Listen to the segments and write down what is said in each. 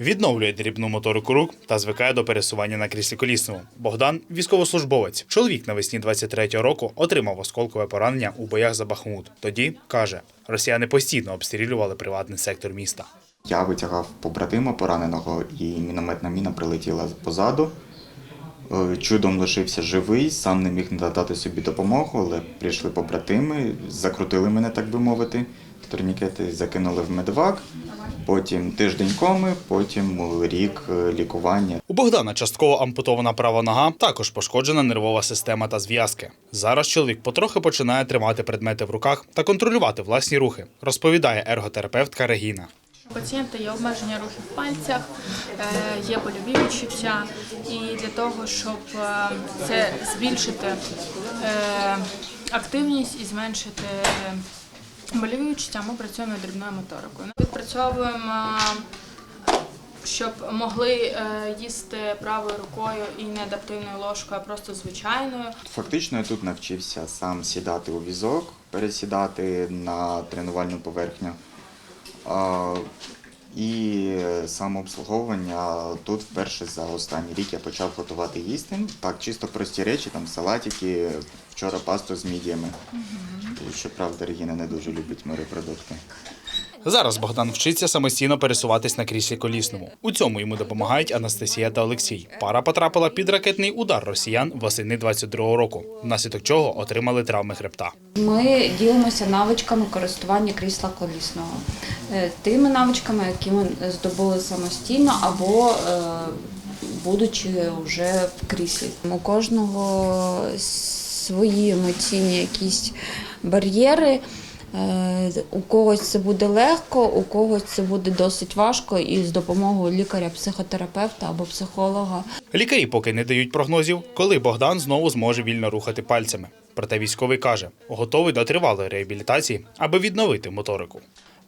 Відновлює дрібну моторику рук та звикає до пересування на кріслі колісному. Богдан військовослужбовець. Чоловік навесні 23-го року отримав осколкове поранення у боях за Бахмут. Тоді каже, росіяни постійно обстрілювали приватний сектор міста. Я витягав побратима пораненого, і мінометна міна прилетіла позаду. Е, Чудом лишився живий, сам не міг надати собі допомогу, але прийшли побратими, закрутили мене, так би мовити. Турнікети закинули в медвак, потім тиждень коми, потім рік е, лікування. У Богдана частково ампутована права нога, також пошкоджена нервова система та зв'язки. Зараз чоловік потрохи починає тримати предмети в руках та контролювати власні рухи, розповідає ерготерапевтка Регіна. У пацієнта є обмеження рухів в пальцях, е, є больові відчуття, і для того, щоб е, це збільшити активність і зменшити больові відчуття, ми працюємо дрібною моторикою. Відпрацьовуємо, щоб могли е, їсти правою рукою і не адаптивною ложкою, а просто звичайною. Фактично я тут навчився сам сідати у візок, пересідати на тренувальну поверхню. І самообслуговування тут вперше за останній рік я почав готувати їсти. Так, чисто прості речі, там салатики, вчора пасту з мідіями. І, Щоправда, Регіна не дуже любить морепродукти. Зараз Богдан вчиться самостійно пересуватись на кріслі колісному. У цьому йому допомагають Анастасія та Олексій. Пара потрапила під ракетний удар росіян восени 22-го року, внаслідок чого отримали травми хребта. Ми ділимося навичками користування крісла колісного, Е, тими навичками, які ми здобули самостійно або е, будучи вже в кріслі. У кожного свої емоційні якісь бар'єри. Е, У когось це буде легко, у когось це буде досить важко, і з допомогою лікаря-психотерапевта або психолога Лікарі поки не дають прогнозів, коли Богдан знову зможе вільно рухати пальцями. Проте військовий каже, готовий до тривалої реабілітації, аби відновити моторику.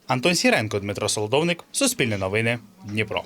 Антон Сіренко, Дмитро Солодовник, Суспільне новини, Дніпро.